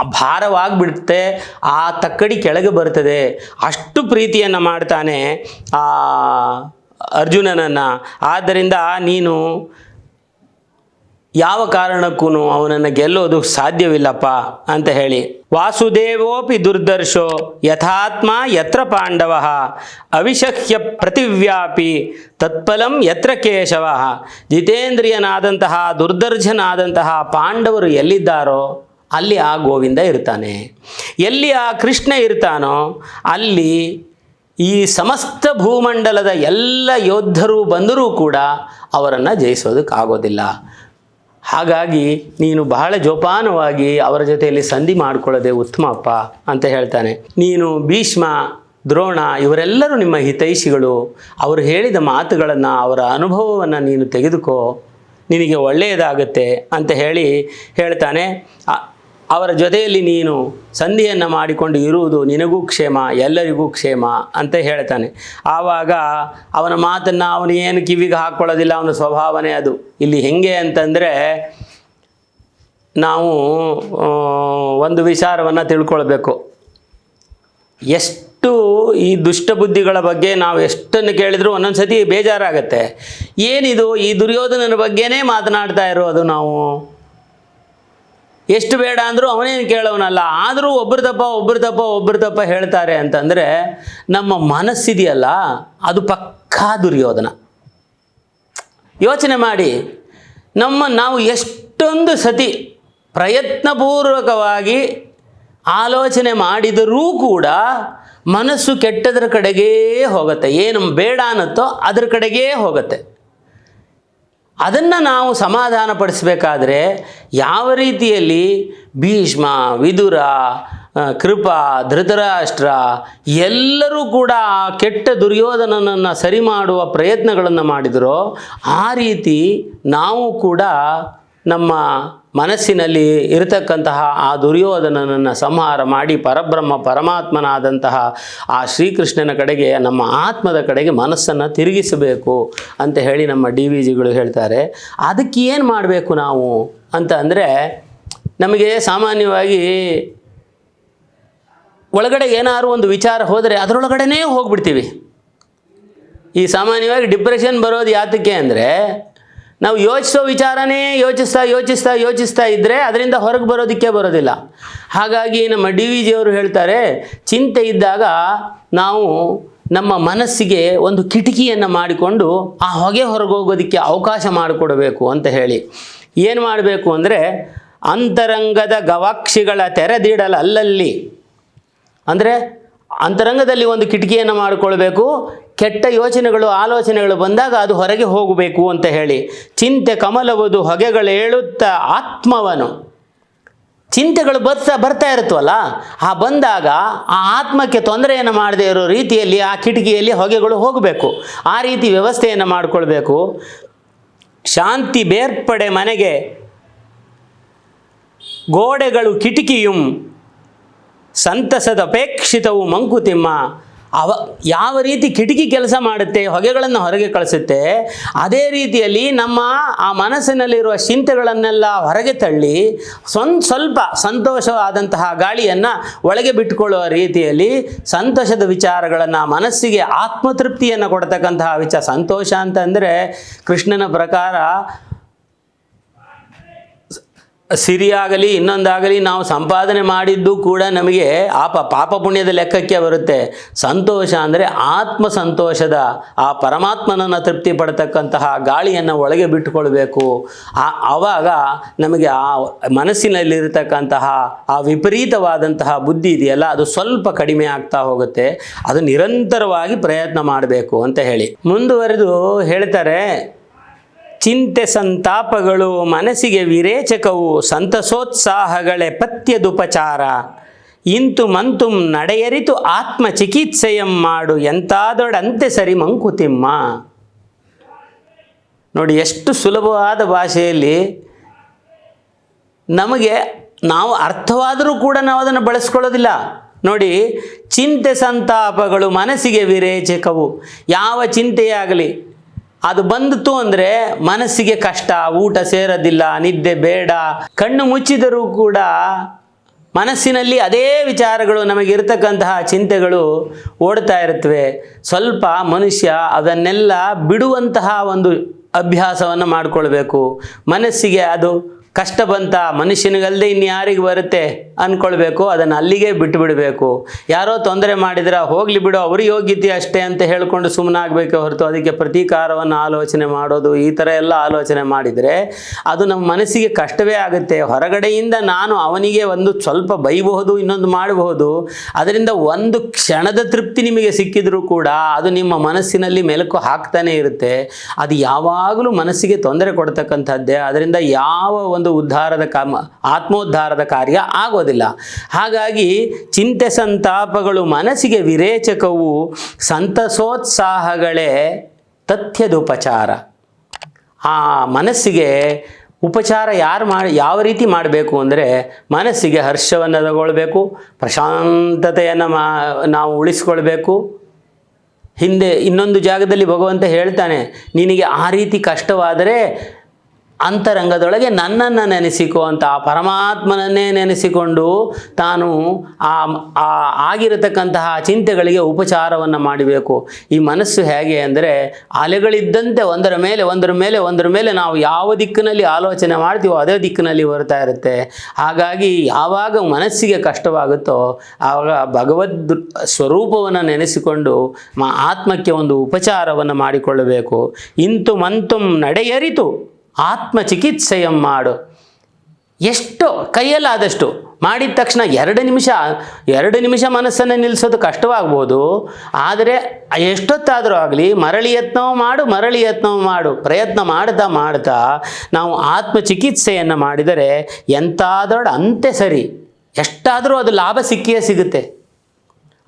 ಭಾರವಾಗಿಬಿಡುತ್ತೆ, ಆ ತಕ್ಕಡಿ ಕೆಳಗೆ ಬರ್ತದೆ. ಅಷ್ಟು ಪ್ರೀತಿಯನ್ನು ಮಾಡ್ತಾನೆ ಆ ಅರ್ಜುನನನ್ನು. ಆದ್ದರಿಂದ ನೀನು ಯಾವ ಕಾರಣಕ್ಕೂ ಅವನನ್ನು ಗೆಲ್ಲೋದು ಸಾಧ್ಯವಿಲ್ಲಪ್ಪ ಅಂತ ಹೇಳಿ. ವಾಸುದೇವೋಪಿ ದುರ್ದರ್ಶೋ ಯಥಾತ್ಮ ಯತ್ರ ಪಾಂಡವ ಅವಿಶಕ್ಯ ಪ್ರತಿವ್ಯಾಪಿ ತತ್ಫಲಂ ಯತ್ರ ಕೇಶವ. ಜಿತೇಂದ್ರಿಯನಾದಂತಹ ದುರ್ದರ್ಜನಾದಂತಹ ಪಾಂಡವರು ಎಲ್ಲಿದ್ದಾರೋ ಅಲ್ಲಿ ಆ ಗೋವಿಂದ ಇರ್ತಾನೆ. ಎಲ್ಲಿ ಆ ಕೃಷ್ಣ ಇರ್ತಾನೋ ಅಲ್ಲಿ ಈ ಸಮಸ್ತ ಭೂಮಂಡಲದ ಎಲ್ಲ ಯೋಧರು ಬಂದರೂ ಕೂಡ ಅವರನ್ನು ಜಯಿಸೋದಕ್ಕಾಗೋದಿಲ್ಲ ಹಾಗಾಗಿ ನೀನು ಬಹಳ ಜೋಪಾನವಾಗಿ ಅವರ ಜೊತೆಯಲ್ಲಿ ಸಂಧಿ ಮಾಡಿಕೊಳ್ಳದೆ ಉತ್ತಮಪ್ಪ ಅಂತ ಹೇಳ್ತಾನೆ. ನೀನು ಭೀಷ್ಮ, ದ್ರೋಣ ಇವರೆಲ್ಲರೂ ನಿಮ್ಮ ಹಿತೈಷಿಗಳು. ಅವರು ಹೇಳಿದ ಮಾತುಗಳನ್ನು ಅವರ ಅನುಭವವನ್ನು ನೀನು ತೆಗೆದುಕೋ. ನಿನಗೆ ಒಳ್ಳೆಯದಾಗುತ್ತೆ ಅಂತ ಹೇಳಿ ಹೇಳ್ತಾನೆ. ಅವರ ಜೊತೆಯಲ್ಲಿ ನೀನು ಸಂಧಿಯನ್ನು ಮಾಡಿಕೊಂಡು ಇರುವುದು ನಿನಗೂ ಕ್ಷೇಮ, ಎಲ್ಲರಿಗೂ ಕ್ಷೇಮ ಅಂತ ಹೇಳ್ತಾನೆ. ಆವಾಗ ಅವನ ಮಾತನ್ನು ಅವನು ಏನು ಕಿವಿಗೆ ಹಾಕ್ಕೊಳ್ಳೋದಿಲ್ಲ ಅವನ ಸ್ವಭಾವನೆ ಅದು. ಇಲ್ಲಿ ಹೆಂಗೆ ಅಂತಂದರೆ ನಾವು ಒಂದು ವಿಚಾರವನ್ನು ತಿಳ್ಕೊಳ್ಬೇಕು. ಎಷ್ಟು ಈ ದುಷ್ಟಬುದ್ಧಿಗಳ ಬಗ್ಗೆ ನಾವು ಎಷ್ಟನ್ನು ಕೇಳಿದರೂ ಒಂದೊಂದು ಸತಿ ಬೇಜಾರಾಗತ್ತೆ. ಏನಿದು ಈ ದುರ್ಯೋಧನನ ಬಗ್ಗೆನೇ ಮಾತನಾಡ್ತಾ ಇರೋದು ನಾವು. ಎಷ್ಟು ಬೇಡ ಅಂದರೂ ಅವನೇನು ಕೇಳೋನಲ್ಲ ಆದರೂ ಒಬ್ಬರು ತಪ್ಪ ಒಬ್ಬರು ತಪ್ಪ ಒಬ್ಬರು ತಪ್ಪ ಹೇಳ್ತಾರೆ ಅಂತಂದರೆ ನಮ್ಮ ಮನಸ್ಸಿದೆಯಲ್ಲ, ಅದು ಪಕ್ಕಾ ದುರ್ಯೋಧನ. ಯೋಚನೆ ಮಾಡಿ, ನಮ್ಮ ನಾವು ಎಷ್ಟೊಂದು ಸತಿ ಪ್ರಯತ್ನಪೂರ್ವಕವಾಗಿ ಆಲೋಚನೆ ಮಾಡಿದರೂ ಕೂಡ ಮನಸ್ಸು ಕೆಟ್ಟದ್ರ ಕಡೆಗೇ ಹೋಗುತ್ತೆ. ಏನು ಬೇಡ ಅನ್ನತ್ತೋ ಅದ್ರ ಕಡೆಗೇ ಹೋಗುತ್ತೆ. ಅದನ್ನು ನಾವು ಸಮಾಧಾನ ಪಡಿಸಬೇಕಾದ್ರೆ ಯಾವ ರೀತಿಯಲ್ಲಿ ಭೀಷ್ಮ, ವಿದುರ ಕೃಪಾ ಕೃಪ, ಧೃತರಾಷ್ಟ್ರ ಎಲ್ಲರೂ ಕೂಡ ಆ ಕೆಟ್ಟ ದುರ್ಯೋಧನನನ್ನು ಸರಿ ಮಾಡುವ ಪ್ರಯತ್ನಗಳನ್ನು ಮಾಡಿದರೋ ಆ ರೀತಿ ನಾವು ಕೂಡ ನಮ್ಮ ಮನಸ್ಸಿನಲ್ಲಿ ಇರತಕ್ಕಂತಹ ಆ ದುರ್ಯೋಧನನನ್ನು ಸಂಹಾರ ಮಾಡಿ ಪರಬ್ರಹ್ಮ ಪರಮಾತ್ಮನಾದಂತಹ ಆ ಶ್ರೀಕೃಷ್ಣನ ಕಡೆಗೆ, ನಮ್ಮ ಆತ್ಮದ ಕಡೆಗೆ ಮನಸ್ಸನ್ನು ತಿರುಗಿಸಬೇಕು ಅಂತ ಹೇಳಿ ನಮ್ಮ ಡಿ ವಿ ಜಿಗಳು ಹೇಳ್ತಾರೆ. ಅದಕ್ಕೆ ಏನು ಮಾಡಬೇಕು ನಾವು ಅಂತ ಅಂದರೆ, ನಮಗೆ ಸಾಮಾನ್ಯವಾಗಿ ಒಳಗಡೆ ಏನಾದರೂ ಒಂದು ವಿಚಾರ ಹೋದರೆ ಅದರೊಳಗಡೆನೇ ಹೋಗ್ಬಿಡ್ತೀವಿ. ಈ ಸಾಮಾನ್ಯವಾಗಿ ಡಿಪ್ರೆಷನ್ ಬರೋದು ಯಾತಕ್ಕೆ ಅಂದರೆ ನಾವು ಯೋಚಿಸೋ ವಿಚಾರನೇ ಯೋಚಿಸ್ತಾ ಯೋಚಿಸ್ತಾ ಯೋಚಿಸ್ತಾ ಇದ್ದರೆ ಅದರಿಂದ ಹೊರಗೆ ಬರೋದಕ್ಕೆ ಬರೋದಿಲ್ಲ. ಹಾಗಾಗಿ ನಮ್ಮ ಡಿ ವಿ ಜಿಯವರು ಹೇಳ್ತಾರೆ, ಚಿಂತೆ ಇದ್ದಾಗ ನಾವು ನಮ್ಮ ಮನಸ್ಸಿಗೆ ಒಂದು ಕಿಟಕಿಯನ್ನು ಮಾಡಿಕೊಂಡು ಆ ಹೊಗೆ ಹೊರಗೆ ಹೋಗೋದಕ್ಕೆ ಅವಕಾಶ ಮಾಡಿಕೊಡಬೇಕು ಅಂತ ಹೇಳಿ. ಏನು ಮಾಡಬೇಕು ಅಂದರೆ ಅಂತರಂಗದ ಗವಾಕ್ಷಿಗಳ ತೆರೆದಿಡಲಲ್ಲಲ್ಲಿ. ಅಂದರೆ ಅಂತರಂಗದಲ್ಲಿ ಒಂದು ಕಿಟಕಿಯನ್ನು ಮಾಡಿಕೊಳ್ಬೇಕು. ಕೆಟ್ಟ ಯೋಚನೆಗಳು, ಆಲೋಚನೆಗಳು ಬಂದಾಗ ಅದು ಹೊರಗೆ ಹೋಗಬೇಕು ಅಂತ ಹೇಳಿ. ಚಿಂತೆ, ಕಮಲವದು, ಹೊಗೆಗಳು ಏಳುತ್ತಾ ಆತ್ಮವನು. ಚಿಂತೆಗಳು ಬರ್ತಾ ಬರ್ತಾ ಇರುತ್ತವಲ್ಲ ಆ ಬಂದಾಗ ಆ ಆತ್ಮಕ್ಕೆ ತೊಂದರೆಯನ್ನು ಮಾಡದೇ ಇರೋ ರೀತಿಯಲ್ಲಿ ಆ ಕಿಟಕಿಯಲ್ಲಿ ಹೊಗೆಗಳು ಹೋಗಬೇಕು. ಆ ರೀತಿ ವ್ಯವಸ್ಥೆಯನ್ನು ಮಾಡಿಕೊಳ್ಬೇಕು. ಶಾಂತಿ ಬೇರ್ಪಡೆ ಮನೆಗೆ ಗೋಡೆಗಳು ಕಿಟಕಿಯುಂ ಸಂತಸದ ಅಪೇಕ್ಷಿತವು ಮಂಕುತಿಮ್ಮ. ಅವ ಯಾವ ರೀತಿ ಕಿಟಕಿ ಕೆಲಸ ಮಾಡುತ್ತೆ, ಹೊಗೆಗಳನ್ನು ಹೊರಗೆ ಕಳಿಸುತ್ತೆ, ಅದೇ ರೀತಿಯಲ್ಲಿ ನಮ್ಮ ಆ ಮನಸ್ಸಿನಲ್ಲಿರುವ ಚಿಂತೆಗಳನ್ನೆಲ್ಲ ಹೊರಗೆ ತಳ್ಳಿ ಸ್ವಂತ ಸ್ವಲ್ಪ ಸಂತೋಷವಾದಂತಹ ಗಾಳಿಯನ್ನು ಒಳಗೆ ಬಿಟ್ಟುಕೊಳ್ಳುವ ರೀತಿಯಲ್ಲಿ ಸಂತೋಷದ ವಿಚಾರಗಳನ್ನು ಮನಸ್ಸಿಗೆ ಆತ್ಮತೃಪ್ತಿಯನ್ನು ಕೊಡ್ತಕ್ಕಂತಹ ವಿಚಾರ. ಸಂತೋಷ ಅಂತಂದರೆ ಕೃಷ್ಣನ ಪ್ರಕಾರ ಸಿರಿಯಾಗಲಿ, ಇನ್ನೊಂದಾಗಲಿ ನಾವು ಸಂಪಾದನೆ ಮಾಡಿದ್ದು ಕೂಡ ನಮಗೆ ಆಪ ಪಾಪ ಪುಣ್ಯದ ಲೆಕ್ಕಕ್ಕೆ ಬರುತ್ತೆ. ಸಂತೋಷ ಅಂದರೆ ಆತ್ಮ ಸಂತೋಷದ ಆ ಪರಮಾತ್ಮನನ್ನು ತೃಪ್ತಿ ಪಡ್ತಕ್ಕಂತಹ ಗಾಳಿಯನ್ನು ಒಳಗೆ ಬಿಟ್ಟುಕೊಳ್ಬೇಕು. ಆ ಆವಾಗ ನಮಗೆ ಆ ಮನಸ್ಸಿನಲ್ಲಿರತಕ್ಕಂತಹ, ಆ ವಿಪರೀತವಾದಂತಹ ಬುದ್ಧಿ ಇದೆಯಲ್ಲ, ಅದು ಸ್ವಲ್ಪ ಕಡಿಮೆ ಆಗ್ತಾ ಹೋಗುತ್ತೆ. ಅದು ನಿರಂತರವಾಗಿ ಪ್ರಯತ್ನ ಮಾಡಬೇಕು ಅಂತ ಹೇಳಿ. ಮುಂದುವರೆದು ಹೇಳ್ತಾರೆ ಚಿಂತೆ ಸಂತಾಪಗಳು ಮನಸ್ಸಿಗೆ ವಿರೇಚಕವು ಸಂತಸೋತ್ಸಾಹಗಳೇ ಪಥ್ಯದುಪಚಾರ. ಇಂತು ಮಂತುಂ ನಡೆಯರಿತು ಆತ್ಮ ಚಿಕಿತ್ಸೆಯಂ ಮಾಡು ಎಂತಾದೊಡಂತೆ ಸರಿ ಮಂಕುತಿಮ್ಮ. ನೋಡಿ, ಎಷ್ಟು ಸುಲಭವಾದ ಭಾಷೆಯಲ್ಲಿ ನಮಗೆ ನಾವು ಅರ್ಥವಾದರೂ ಕೂಡ ನಾವು ಅದನ್ನು ಬಳಸ್ಕೊಳ್ಳೋದಿಲ್ಲ. ನೋಡಿ, ಚಿಂತೆ ಸಂತಾಪಗಳು ಮನಸ್ಸಿಗೆ ವಿರೇಚಕವು. ಯಾವ ಚಿಂತೆಯಾಗಲಿ ಅದು ಬಂದಿತು ಅಂದರೆ ಮನಸ್ಸಿಗೆ ಕಷ್ಟ, ಊಟ ಸೇರೋದಿಲ್ಲ, ನಿದ್ದೆ ಬೇಡ. ಕಣ್ಣು ಮುಚ್ಚಿದರೂ ಕೂಡ ಮನಸ್ಸಿನಲ್ಲಿ ಅದೇ ವಿಚಾರಗಳು ನಮಗಿರ್ತಕ್ಕಂತಹ ಚಿಂತೆಗಳು ಓಡ್ತಾ ಇರುತ್ತವೆ. ಸ್ವಲ್ಪ ಮನುಷ್ಯ ಅದನ್ನೆಲ್ಲ ಬಿಡುವಂತಹ ಒಂದು ಅಭ್ಯಾಸವನ್ನು ಮಾಡಿಕೊಳ್ಬೇಕು. ಮನಸ್ಸಿಗೆ ಅದು ಕಷ್ಟ ಬಂತ ಮನುಷ್ಯನಿಗಲ್ಲದೆ ಇನ್ಯಾರಿಗೆ ಬರುತ್ತೆ ಅಂದ್ಕೊಳ್ಬೇಕು ಅದನ್ನು ಅಲ್ಲಿಗೆ ಬಿಟ್ಟು ಬಿಡಬೇಕು ಯಾರೋ ತೊಂದರೆ ಮಾಡಿದ್ರೆ ಹೋಗಲಿ ಬಿಡು ಅವ್ರ ಯೋಗ್ಯತೆ ಅಷ್ಟೇ ಅಂತ ಹೇಳ್ಕೊಂಡು ಸುಮ್ಮನಾಗಬೇಕೆ ಹೊರತು ಅದಕ್ಕೆ ಪ್ರತೀಕಾರವನ್ನು ಆಲೋಚನೆ ಮಾಡೋದು, ಈ ಥರ ಎಲ್ಲ ಆಲೋಚನೆ ಮಾಡಿದರೆ ಅದು ನಮ್ಮ ಮನಸ್ಸಿಗೆ ಕಷ್ಟವೇ ಆಗುತ್ತೆ. ಹೊರಗಡೆಯಿಂದ ನಾನು ಅವನಿಗೆ ಒಂದು ಸ್ವಲ್ಪ ಬೈಬಹುದು, ಇನ್ನೊಂದು ಮಾಡಬಹುದು, ಅದರಿಂದ ಒಂದು ಕ್ಷಣದ ತೃಪ್ತಿ ನಿಮಗೆ ಸಿಕ್ಕಿದರೂ ಕೂಡ ಅದು ನಿಮ್ಮ ಮನಸ್ಸಿನಲ್ಲಿ ಮೆಲುಕು ಹಾಕ್ತಾನೆ ಇರುತ್ತೆ. ಅದು ಯಾವಾಗಲೂ ಮನಸ್ಸಿಗೆ ತೊಂದರೆ ಕೊಡ್ತಕ್ಕಂಥದ್ದೇ, ಅದರಿಂದ ಯಾವ ಒಂದು ಉದ್ಧಾರದ ಕಾಮ, ಆತ್ಮೋದ್ಧಾರದ ಕಾರ್ಯ ಆಗೋದಿಲ್ಲ. ಹಾಗಾಗಿ ಚಿಂತೆ ಸಂತಾಪಗಳು ಮನಸ್ಸಿಗೆ ವಿರೇಚಕವು ಸಂತಸೋತ್ಸಾಹಗಳೇ ತಥ್ಯದುಪಚಾರ. ಆ ಮನಸ್ಸಿಗೆ ಉಪಚಾರ ಯಾರು ಮಾಡಿ, ಯಾವ ರೀತಿ ಮಾಡಬೇಕು ಅಂದರೆ ಮನಸ್ಸಿಗೆ ಹರ್ಷವನ್ನು ತಗೊಳ್ಬೇಕು, ಪ್ರಶಾಂತತೆಯನ್ನು ಮಾ, ನಾವು ಉಳಿಸ್ಕೊಳ್ಬೇಕು. ಹಿಂದೆ ಇನ್ನೊಂದು ಜಾಗದಲ್ಲಿ ಭಗವಂತ ಹೇಳ್ತಾನೆ, ನಿನಗೆ ಆ ರೀತಿ ಕಷ್ಟವಾದರೆ ಅಂತರಂಗದೊಳಗೆ ನನ್ನನ್ನು ನೆನೆಸಿಕೋ ಅಂತ ಆ ಪರಮಾತ್ಮನನ್ನೇ ನೆನೆಸಿಕೊಂಡು ತಾನು ಆ ಆಗಿರತಕ್ಕಂತಹ ಚಿಂತೆಗಳಿಗೆ ಉಪಚಾರವನ್ನು ಮಾಡಬೇಕು. ಈ ಮನಸ್ಸು ಹೇಗೆ ಅಂದರೆ ಅಲೆಗಳಿದ್ದಂತೆ ಒಂದರ ಮೇಲೆ ಒಂದರ ಮೇಲೆ ಒಂದರ ಮೇಲೆ ನಾವು ಯಾವ ದಿಕ್ಕಿನಲ್ಲಿ ಆಲೋಚನೆ ಮಾಡ್ತೀವೋ ಅದೇ ದಿಕ್ಕಿನಲ್ಲಿ ಬರ್ತಾ ಇರುತ್ತೆ. ಹಾಗಾಗಿ ಯಾವಾಗ ಮನಸ್ಸಿಗೆ ಕಷ್ಟವಾಗುತ್ತೋ ಆವಾಗ ಭಗವದ್ ಸ್ವರೂಪವನ್ನು ನೆನೆಸಿಕೊಂಡು ಆತ್ಮಕ್ಕೆ ಒಂದು ಉಪಚಾರವನ್ನು ಮಾಡಿಕೊಳ್ಳಬೇಕು. ಇಂತು ಮಂತುಂ ನಡೆಯರಿತು. ಆತ್ಮ ಚಿಕಿತ್ಸೆಯಂ ಮಾಡು. ಎಷ್ಟು, ಕೈಯಲ್ಲಾದಷ್ಟು ಮಾಡಿದ ತಕ್ಷಣ ಎರಡು ನಿಮಿಷ ಎರಡು ನಿಮಿಷ ಮನಸ್ಸನ್ನು ನಿಲ್ಲಿಸೋದು ಕಷ್ಟವಾಗ್ಬೋದು. ಆದರೆ ಎಷ್ಟೊತ್ತಾದರೂ ಆಗಲಿ, ಮರಳಿ ಯತ್ನವೂ ಮಾಡು, ಮರಳಿ ಯತ್ನವೂ ಮಾಡು. ಪ್ರಯತ್ನ ಮಾಡ್ತಾ ಮಾಡ್ತಾ ನಾವು ಆತ್ಮ ಚಿಕಿತ್ಸೆಯನ್ನು ಮಾಡಿದರೆ ಎಂತಾದರೂ ಅಂತೆ ಸರಿ. ಎಷ್ಟಾದರೂ ಅದು ಲಾಭ ಸಿಕ್ಕಿಯೇ ಸಿಗುತ್ತೆ.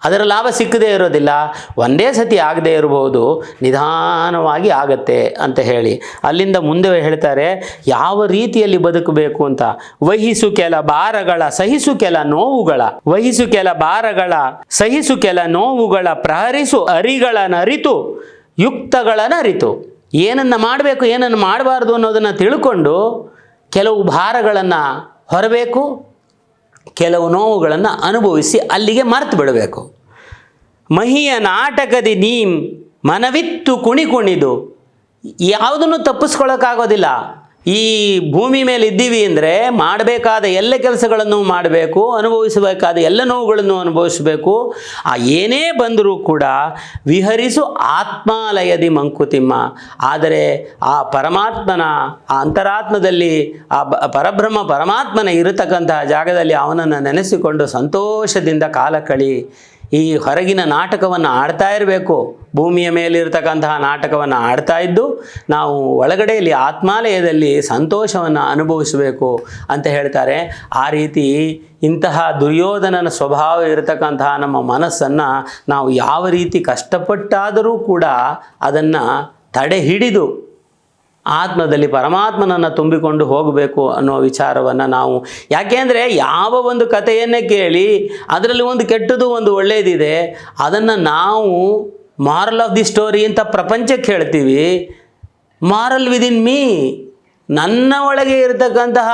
ಅದರ ಲಾಭ ಸಿಕ್ಕದೇ ಇರೋದಿಲ್ಲ. ಒಂದೇ ಸತಿ ಆಗದೇ ಇರಬಹುದು ನಿಧಾನವಾಗಿ ಆಗತ್ತೆ ಅಂತ ಹೇಳಿ. ಅಲ್ಲಿಂದ ಮುಂದೆ ಹೇಳ್ತಾರೆ, ಯಾವ ರೀತಿಯಲ್ಲಿ ಬದುಕಬೇಕು ಅಂತ? ವಹಿಸು ಕೆಲ ಭಾರಗಳ, ಸಹಿಸು ಕೆಲ ನೋವುಗಳ. ವಹಿಸು ಕೆಲ ಭಾರಗಳ, ಸಹಿಸು ಕೆಲ ನೋವುಗಳ, ಪ್ರಹರಿಸು ಅರಿಗಳನ್ನರಿತು ಯುಕ್ತಗಳನ್ನರಿತು ಏನನ್ನು ಮಾಡಬೇಕು, ಏನನ್ನು ಮಾಡಬಾರ್ದು ಅನ್ನೋದನ್ನು ತಿಳ್ಕೊಂಡು, ಕೆಲವು ಭಾರಗಳನ್ನು ಹೊರಬೇಕು ಕೆಲವು ನೋವುಗಳನ್ನು ಅನುಭವಿಸಿ ಅಲ್ಲಿಗೆ ಮರೆತು ಬಿಡಬೇಕು. ಮಹಿಯ ನಾಟಕದಿ ನೀಮ್ ಮನವಿತ್ತು ಕುಣಿ ಕುಣಿದು ಯಾವುದನ್ನು ತಪ್ಪಿಸ್ಕೊಳ್ಳೋಕ್ಕಾಗೋದಿಲ್ಲ ಈ ಭೂಮಿ ಮೇಲೆ ಇದ್ದೀವಿ ಅಂದರೆ ಮಾಡಬೇಕಾದ ಎಲ್ಲ ಕೆಲಸಗಳನ್ನು ಮಾಡಬೇಕು, ಅನುಭವಿಸಬೇಕಾದ ಎಲ್ಲ ನೋವುಗಳನ್ನು ಅನುಭವಿಸಬೇಕು. ಆ ಏನೇ ಬಂದರೂ ಕೂಡ ವಿಹರಿಸು ಆತ್ಮಾಲಯದಿ ಮಂಕುತಿಮ್ಮ. ಆದರೆ ಆ ಪರಮಾತ್ಮನ, ಆ ಅಂತರಾತ್ಮದಲ್ಲಿ ಆ ಪರಬ್ರಹ್ಮ ಪರಮಾತ್ಮನ ಇರತಕ್ಕಂತಹ ಜಾಗದಲ್ಲಿ ಅವನನ್ನು ನೆನೆಸಿಕೊಂಡು ಸಂತೋಷದಿಂದ ಕಾಲ ಕಳಿ. ಈ ಹೊರಗಿನ ನಾಟಕವನ್ನು ಆಡ್ತಾ ಇರಬೇಕು. ಭೂಮಿಯ ಮೇಲಿರ್ತಕ್ಕಂತಹ ನಾಟಕವನ್ನು ಆಡ್ತಾ ಇದ್ದು, ನಾವು ಒಳಗಡೆಯಲ್ಲಿ ಆತ್ಮಾಲಯದಲ್ಲಿ ಸಂತೋಷವನ್ನು ಅನುಭವಿಸಬೇಕು ಅಂತ ಹೇಳ್ತಾರೆ. ಆ ರೀತಿ ಇಂತಹ ದುರ್ಯೋಧನನ ಸ್ವಭಾವ ಇರತಕ್ಕಂತಹ ನಮ್ಮ ಮನಸ್ಸನ್ನು ನಾವು ಯಾವ ರೀತಿ ಕಷ್ಟಪಟ್ಟಾದರೂ ಕೂಡ ಅದನ್ನು ತಡೆ ಹಿಡಿದು ಆತ್ಮದಲ್ಲಿ ಪರಮಾತ್ಮನನ್ನು ತುಂಬಿಕೊಂಡು ಹೋಗಬೇಕು ಅನ್ನೋ ವಿಚಾರವನ್ನು ನಾವು ಯಾಕೆಂದರೆ ಯಾವ ಒಂದು ಕಥೆಯನ್ನೇ ಕೇಳಿ ಅದರಲ್ಲಿ ಒಂದು ಕೆಟ್ಟದು ಒಂದು ಒಳ್ಳೆಯದಿದೆ ಅದನ್ನು ನಾವು ಮಾರಲ್ ಆಫ್ ದಿ ಸ್ಟೋರಿ ಅಂತ ಪ್ರಪಂಚಕ್ಕೆ ಹೇಳ್ತೀವಿ. ಮಾರಲ್ ವಿದಿನ್ ಮೀ ನನ್ನ ಒಳಗೆ ಇರತಕ್ಕಂತಹ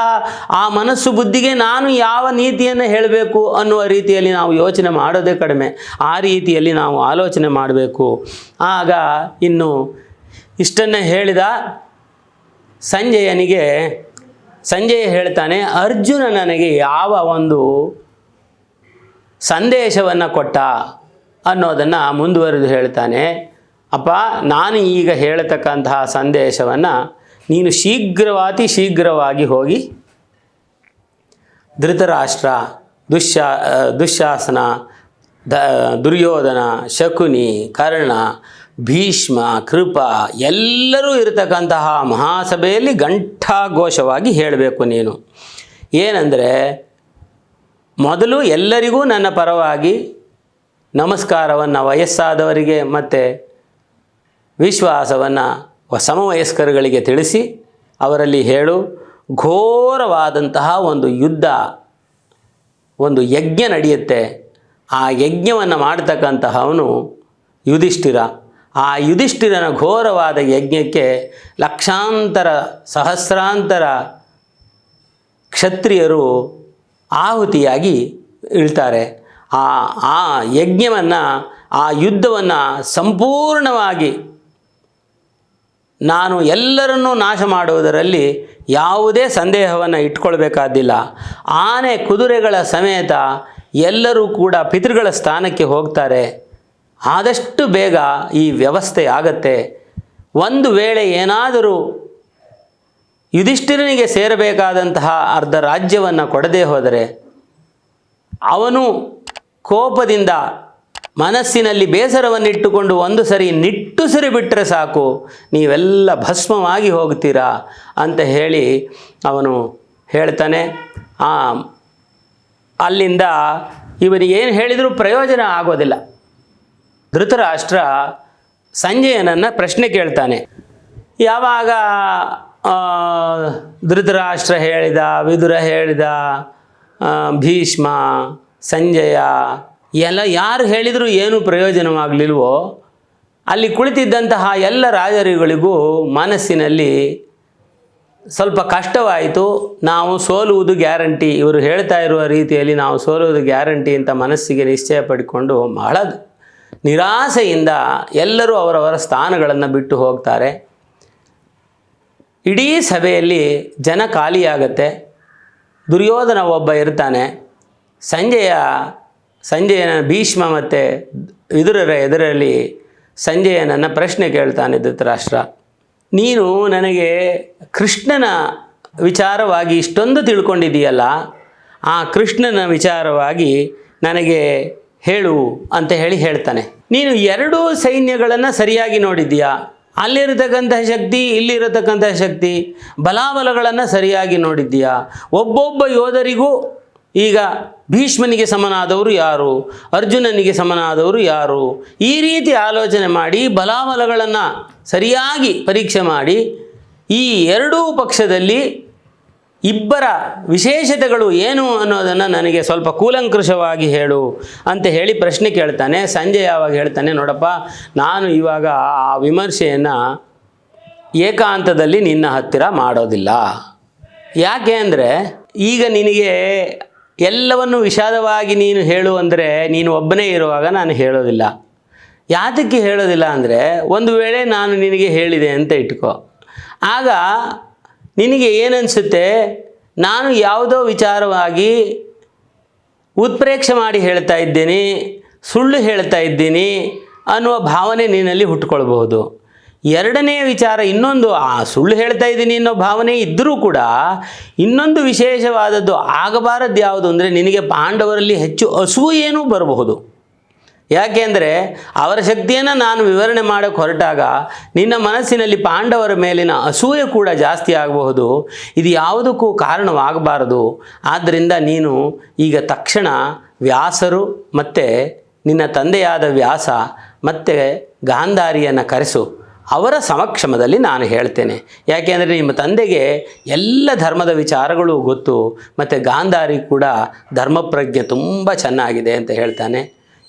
ಆ ಮನಸ್ಸು ಬುದ್ಧಿಗೆ ನಾನು ಯಾವ ನೀತಿಯನ್ನು ಹೇಳಬೇಕು ಅನ್ನುವ ರೀತಿಯಲ್ಲಿ ನಾವು ಯೋಚನೆ ಮಾಡೋದೇ ಕಡಿಮೆ. ಆ ರೀತಿಯಲ್ಲಿ ನಾವು ಆಲೋಚನೆ ಮಾಡಬೇಕು. ಆಗ ಇನ್ನು ಇಷ್ಟನ್ನು ಹೇಳಿದ ಸಂಜಯನಿಗೆ ಸಂಜಯ ಹೇಳ್ತಾನೆ, ಅರ್ಜುನ ನನಗೆ ಯಾವ ಒಂದು ಸಂದೇಶವನ್ನು ಕೊಟ್ಟ? ಅನ್ನೋದನ್ನು ಮುಂದುವರೆದು ಹೇಳ್ತಾನೆ, ಅಪ್ಪ, ನಾನು ಈಗ ಹೇಳತಕ್ಕಂತಹ ಸಂದೇಶವನ್ನು ನೀನು ಶೀಘ್ರವಾತಿ ಶೀಘ್ರವಾಗಿ ಹೋಗಿ ಧೃತರಾಷ್ಟ್ರ ದುಶ್ಶಾ ದುಶ್ಯಾಸನ, ದ, ದುರ್ಯೋಧನ, ಶಕುನಿ, ಕರ್ಣ ಭೀಷ್ಮ, ಕೃಪ ಎಲ್ಲರೂ ಇರತಕ್ಕಂತಹ ಮಹಾಸಭೆಯಲ್ಲಿ ಘಂಟಾಘೋಷವಾಗಿ ಹೇಳಬೇಕು ನೀನು. ಏನಂದರೆ, ಮೊದಲು ಎಲ್ಲರಿಗೂ ನನ್ನ ಪರವಾಗಿ ನಮಸ್ಕಾರವನ್ನು ವಯಸ್ಸಾದವರಿಗೆ ಮತ್ತು ವಿಶ್ವಾಸವನ್ನು ಸಮವಯಸ್ಕರುಗಳಿಗೆ ತಿಳಿಸಿ, ಅವರಲ್ಲಿ ಹೇಳು, ಘೋರವಾದಂತಹ ಒಂದು ಯುದ್ಧ, ಒಂದು ಯಜ್ಞ ನಡೆಯುತ್ತೆ. ಆ ಯಜ್ಞವನ್ನು ಮಾಡ್ತಕ್ಕಂತಹವನು ಯುಧಿಷ್ಠಿರ. ಆ ಯುಧಿಷ್ಠಿರನ ಘೋರವಾದ ಯಜ್ಞಕ್ಕೆ ಲಕ್ಷಾಂತರ ಸಹಸ್ರಾಂತರ ಕ್ಷತ್ರಿಯರು ಆಹುತಿಯಾಗಿ ಇಳ್ತಾರೆ. ಆ ಆ ಯಜ್ಞವನ್ನು, ಆ ಯುದ್ಧವನ್ನು ಸಂಪೂರ್ಣವಾಗಿ ನಾನು ಎಲ್ಲರನ್ನೂ ನಾಶ ಮಾಡುವುದರಲ್ಲಿ ಯಾವುದೇ ಸಂದೇಹವನ್ನು ಇಟ್ಕೊಳ್ಬೇಕಾದಿಲ್ಲ. ಆನೆ ಕುದುರೆಗಳ ಸಮೇತ ಎಲ್ಲರೂ ಕೂಡ ಪಿತೃಗಳ ಸ್ಥಾನಕ್ಕೆ ಹೋಗ್ತಾರೆ. ಆದಷ್ಟು ಬೇಗ ಈ ವ್ಯವಸ್ಥೆ ಆಗತ್ತೆ. ಒಂದು ವೇಳೆ ಏನಾದರೂ ಯುಧಿಷ್ಠಿರನಿಗೆ ಸೇರಬೇಕಾದಂತಹ ಅರ್ಧ ರಾಜ್ಯವನ್ನು ಕೊಡದೇ ಹೋದರೆ, ಅವನು ಕೋಪದಿಂದ ಮನಸ್ಸಿನಲ್ಲಿ ಬೇಸರವನ್ನಿಟ್ಟುಕೊಂಡು ಒಂದು ಸರಿ ನಿಟ್ಟುಸಿರಿ ಬಿಟ್ಟರೆ ಸಾಕು, ನೀವೆಲ್ಲ ಭಸ್ಮವಾಗಿ ಹೋಗ್ತೀರಾ ಅಂತ ಹೇಳಿ ಅವನು ಹೇಳ್ತಾನೆ. ಅಲ್ಲಿಂದ ಇವರಿಗೆ ಏನು ಹೇಳಿದರೂ ಪ್ರಯೋಜನ ಆಗೋದಿಲ್ಲ. ಧೃತರಾಷ್ಟ್ರ ಸಂಜಯನನ್ನು ಪ್ರಶ್ನೆ ಕೇಳ್ತಾನೆ. ಯಾವಾಗ ಧೃತರಾಷ್ಟ್ರ ಹೇಳಿದ, ವಿದುರ ಹೇಳಿದ ಭೀಷ್ಮ, ಸಂಜಯ, ಎಲ್ಲ ಯಾರು ಹೇಳಿದರೂ ಏನು ಪ್ರಯೋಜನವಾಗಲಿಲ್ವೋ, ಅಲ್ಲಿ ಕುಳಿತಿದ್ದಂತಹ ಎಲ್ಲ ರಾಜರುಗಳಿಗೂ ಮನಸ್ಸಿನಲ್ಲಿ ಸ್ವಲ್ಪ ಕಷ್ಟವಾಯಿತು. ನಾವು ಸೋಲುವುದು ಗ್ಯಾರಂಟಿ. ಇವರು ಹೇಳ್ತಾ ಇರುವ ರೀತಿಯಲ್ಲಿ ನಾವು ಸೋಲುವುದು ಗ್ಯಾರಂಟಿ ಅಂತ ಮನಸ್ಸಿಗೆ ನಿಶ್ಚಯ ಪಡಿಕೊಂಡು ಬಹಳ ನಿರಾಸೆಯಿಂದ ಎಲ್ಲರೂ ಅವರವರ ಸ್ಥಾನಗಳನ್ನು ಬಿಟ್ಟು ಹೋಗ್ತಾರೆ. ಇಡೀ ಸಭೆಯಲ್ಲಿ ಜನ ಖಾಲಿಯಾಗತ್ತೆ. ದುರ್ಯೋಧನ ಒಬ್ಬ ಇರ್ತಾನೆ. ಸಂಜೆಯ, ಸಂಜಯನ ಭೀಷ್ಮ ಮತ್ತು ವಿದುರರ ಎದುರಲ್ಲಿ ಸಂಜಯನನ್ನು ಪ್ರಶ್ನೆ ಕೇಳ್ತಾನೆ ಧೃತರಾಷ್ಟ್ರ. ನೀನು ನನಗೆ ಕೃಷ್ಣನ ವಿಚಾರವಾಗಿ ಇಷ್ಟೊಂದು ತಿಳ್ಕೊಂಡಿದೆಯಲ್ಲ ಆ ಕೃಷ್ಣನ ವಿಚಾರವಾಗಿ ನನಗೆ ಹೇಳು ಅಂತ ಹೇಳಿ ಹೇಳ್ತಾನೆ. ನೀನು ಎರಡೂ ಸೈನ್ಯಗಳನ್ನು ಸರಿಯಾಗಿ ನೋಡಿದ್ದೀಯಾ? ಅಲ್ಲಿರತಕ್ಕಂತಹ ಶಕ್ತಿ, ಇಲ್ಲಿರತಕ್ಕಂತಹ ಶಕ್ತಿ, ಬಲಾಬಲಗಳನ್ನು ಸರಿಯಾಗಿ ನೋಡಿದ್ದೀಯಾ? ಒಬ್ಬೊಬ್ಬ ಯೋಧರಿಗೂ ಈಗ ಭೀಷ್ಮನಿಗೆ ಸಮನಾದವರು ಯಾರು? ಅರ್ಜುನನಿಗೆ ಸಮನಾದವರು ಯಾರು? ಈ ರೀತಿ ಆಲೋಚನೆ ಮಾಡಿ, ಬಲಾಬಲಗಳನ್ನು ಸರಿಯಾಗಿ ಪರೀಕ್ಷೆ ಮಾಡಿ, ಈ ಎರಡೂ ಪಕ್ಷದಲ್ಲಿ ಇಬ್ಬರ ವಿಶೇಷತೆಗಳು ಏನು ಅನ್ನೋದನ್ನು ನನಗೆ ಸ್ವಲ್ಪ ಕೂಲಂಕೃಷವಾಗಿ ಹೇಳು ಅಂತ ಹೇಳಿ ಪ್ರಶ್ನೆ ಕೇಳ್ತಾನೆ, ಸಂಜೆ ಯಾವಾಗ ಹೇಳ್ತಾನೆ ನೋಡಪ್ಪ, ನಾನು ಇವಾಗ ಆ ವಿಮರ್ಶೆಯನ್ನು ಏಕಾಂತದಲ್ಲಿ ನಿನ್ನ ಹತ್ತಿರ ಮಾಡೋದಿಲ್ಲ. ಯಾಕೆ ಅಂದರೆ ಈಗ ನಿನಗೆ ಎಲ್ಲವನ್ನು ವಿಷಾದವಾಗಿ ನೀನು ಹೇಳು ಅಂದರೆ ನೀನು ಒಬ್ಬನೇ ಇರುವಾಗ ನಾನು ಹೇಳೋದಿಲ್ಲ. ಯಾತಕ್ಕೆ ಹೇಳೋದಿಲ್ಲ ಅಂದರೆ ಒಂದು ವೇಳೆ ನಾನು ನಿನಗೆ ಹೇಳಿದೆ ಅಂತ ಇಟ್ಕೋ. ಆಗ ನಿನಗೆ ಏನನ್ಸುತ್ತೆ? ನಾನು ಯಾವುದೋ ವಿಚಾರವಾಗಿ ಉತ್ಪ್ರೇಕ್ಷೆ ಮಾಡಿ ಹೇಳ್ತಾ ಇದ್ದೀನಿ, ಸುಳ್ಳು ಹೇಳ್ತಾ ಇದ್ದೀನಿ ಅನ್ನುವ ಭಾವನೆ ನಿನ್ನಲ್ಲಿ ಹುಟ್ಕೊಳ್ಬಹುದು ಎರಡನೇ ವಿಚಾರ ಇನ್ನೊಂದು, ಆ, ಸುಳ್ಳು ಹೇಳ್ತಾ ಇದ್ದೀನಿ ಅನ್ನೋ ಭಾವನೆ ಇದ್ದರೂ ಕೂಡ ಇನ್ನೊಂದು ವಿಶೇಷವಾದದ್ದು ಆಗಬಾರದ್ದು ಯಾವುದು ಅಂದರೆ ನಿನಗೆ ಪಾಂಡವರಲ್ಲಿ ಹೆಚ್ಚು ಅಸೂಯೇನೂ ಬರಬಹುದು. ಯಾಕೆ ಅಂದರೆ ಅವರ ಶಕ್ತಿಯನ್ನು ನಾನು ವಿವರಣೆ ಮಾಡೋಕ್ಕೆ ಹೊರಟಾಗ ನಿನ್ನ ಮನಸ್ಸಿನಲ್ಲಿ ಪಾಂಡವರ ಮೇಲಿನ ಅಸೂಯೆ ಕೂಡ ಜಾಸ್ತಿ ಆಗಬಹುದು. ಇದು ಯಾವುದಕ್ಕೂ ಕಾರಣವಾಗಬಾರದು. ಆದ್ದರಿಂದ ನೀನು ಈಗ ತಕ್ಷಣ ವ್ಯಾಸರು ಮತ್ತು ನಿನ್ನ ತಂದೆಯಾದ ವ್ಯಾಸ ಮತ್ತು ಗಾಂಧಾರಿಯನ್ನು ಕರೆಸು. ಅವರ ಸಮಕ್ಷಮದಲ್ಲಿ ನಾನು ಹೇಳ್ತೇನೆ. ಯಾಕೆಂದರೆ ನಿಮ್ಮ ತಂದೆಗೆ ಎಲ್ಲ ಧರ್ಮದ ವಿಚಾರಗಳು ಗೊತ್ತು. ಮತ್ತು ಗಾಂಧಾರಿ ಕೂಡ ಧರ್ಮಪ್ರಜ್ಞೆ ತುಂಬ ಚೆನ್ನಾಗಿದೆ ಅಂತ ಹೇಳ್ತಾನೆ.